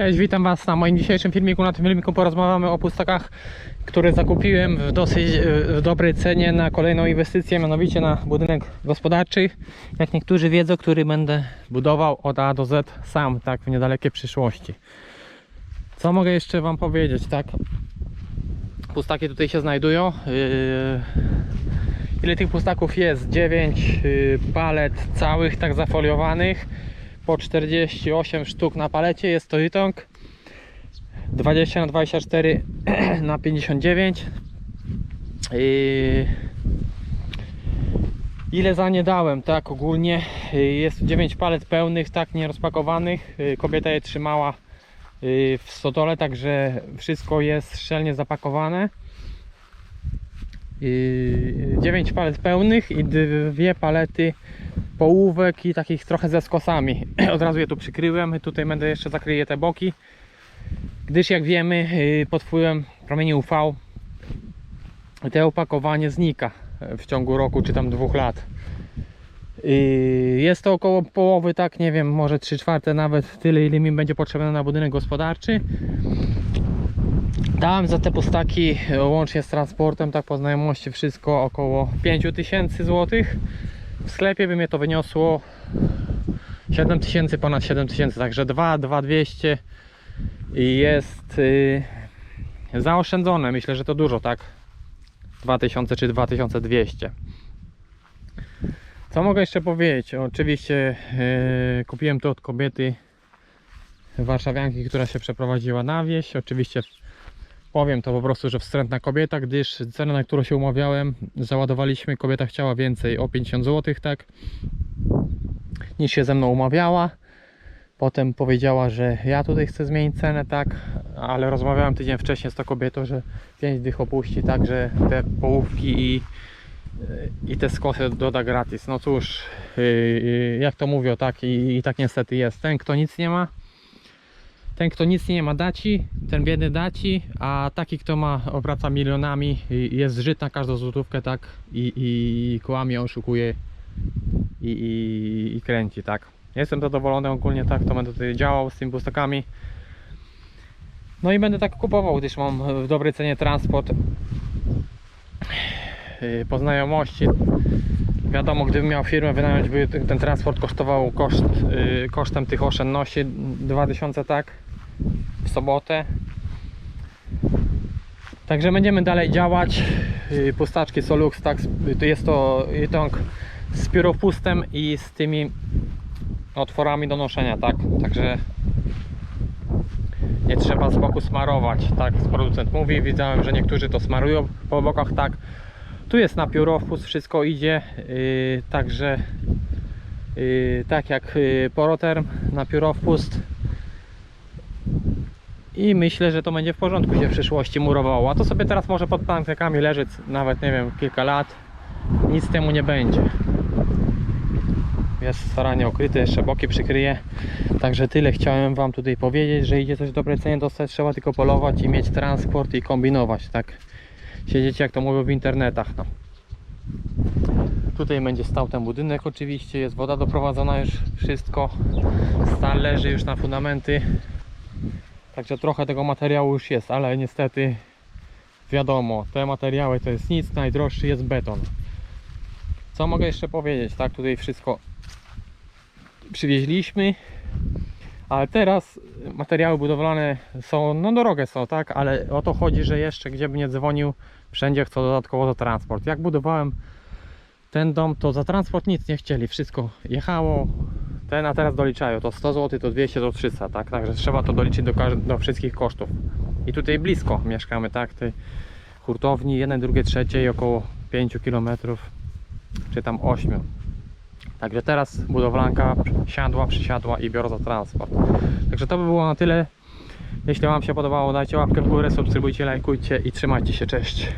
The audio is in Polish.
Cześć, witam Was na moim dzisiejszym filmiku. Na tym filmiku porozmawiamy o pustakach, które zakupiłem w dosyć e, w dobrej cenie na kolejną inwestycję, mianowicie na budynek gospodarczy. Jak niektórzy wiedzą, który będę budował od A do Z sam, tak w niedalekiej przyszłości. Co mogę jeszcze Wam powiedzieć, tak? Pustaki tutaj się znajdują. Yy, Ile tych pustaków jest? 9 palet całych, tak zafoliowanych po 48 sztuk na palecie jest to Ytong 20 na 24 na 59 I ile za nie dałem tak ogólnie jest 9 palet pełnych tak nierozpakowanych. Kobieta je trzymała w stodole także wszystko jest szczelnie zapakowane. 9 palet pełnych i dwie palety połówek i takich trochę ze skosami. Od razu je tu przykryłem. Tutaj będę jeszcze zakryję te boki. Gdyż jak wiemy yy, pod wpływem promieni UV te opakowanie znika w ciągu roku czy tam dwóch lat. Yy, Jest to około połowy, tak nie wiem, może 3 czwarte nawet tyle ile mi będzie potrzebne na budynek gospodarczy. Dałem za te pustaki e, łącznie z transportem, tak po znajomości wszystko około 5000 zł. W sklepie by mnie to wyniosło 7000, ponad 7000, także 2, 2200 i jest yy, zaoszczędzone. Myślę, że to dużo, tak? 2000 czy 2200. Co mogę jeszcze powiedzieć? Oczywiście yy, kupiłem to od kobiety warszawianki, która się przeprowadziła na wieś. Oczywiście powiem to po prostu, że wstrętna kobieta, gdyż cenę, na którą się umawiałem, załadowaliśmy, kobieta chciała więcej o 50 zł, tak, niż się ze mną umawiała. Potem powiedziała, że ja tutaj chcę zmienić cenę, tak, ale rozmawiałem tydzień wcześniej z tą kobietą, że 5 dych opuści, tak, że te połówki i, i te skosy doda gratis. No cóż, yy, jak to mówią, tak, i, i tak niestety jest. Ten, kto nic nie ma, ten kto nic nie ma daci, ten biedny daci, a taki kto ma obraca milionami i jest zżyt na każdą złotówkę, tak i, i kłamie, oszukuje i, i, i kręci, tak. Jestem zadowolony ogólnie tak, to będę tutaj działał z tymi pustakami. No i będę tak kupował, gdyż mam w dobrej cenie transport yy, po znajomości. Wiadomo, gdybym miał firmę wynająć, by ten transport kosztował koszt, yy, kosztem tych oszczędności 2000 tak w sobotę. Także będziemy dalej działać. Yy, Pustaczki Solux, tak, jest to Ytong z pióropustem i z tymi otworami do noszenia, tak. Także nie trzeba z boku smarować, tak producent mówi. Widziałem, że niektórzy to smarują po bokach, tak. Tu jest na piórowpust, wszystko idzie, yy, także yy, tak jak yy, poroterm na piórowpust i myślę, że to będzie w porządku się w przyszłości murowało, a to sobie teraz może pod plankami leżeć nawet nie wiem kilka lat, nic temu nie będzie jest staranie okryte, jeszcze boki przykryje. Także tyle chciałem wam tutaj powiedzieć, że idzie coś w dobrej cenie dostać, trzeba tylko polować i mieć transport i kombinować, tak? Siedzieć jak to mówią w internetach no. tutaj będzie stał ten budynek oczywiście jest woda doprowadzona już wszystko. Stal leży już na fundamenty. Także trochę tego materiału już jest ale niestety wiadomo te materiały to jest nic najdroższy jest beton. Co mogę jeszcze powiedzieć tak? Tutaj wszystko przywieźliśmy ale teraz materiały budowlane są, no drogę są, tak, ale o to chodzi, że jeszcze gdzie by nie dzwonił, wszędzie chcą dodatkowo za transport. Jak budowałem ten dom, to za transport nic nie chcieli, wszystko jechało, ten, a teraz doliczają, to 100 zł, to 200, to 300, tak, także trzeba to doliczyć do, do wszystkich kosztów. I tutaj blisko mieszkamy, tak, tej hurtowni, jednej, drugiej, trzeciej, około 5 km, czy tam 8. Także teraz budowlanka siadła, przysiadła i biorę za transport. Także to by było na tyle. Jeśli Wam się podobało, dajcie łapkę w górę, subskrybujcie, lajkujcie i trzymajcie się. Cześć!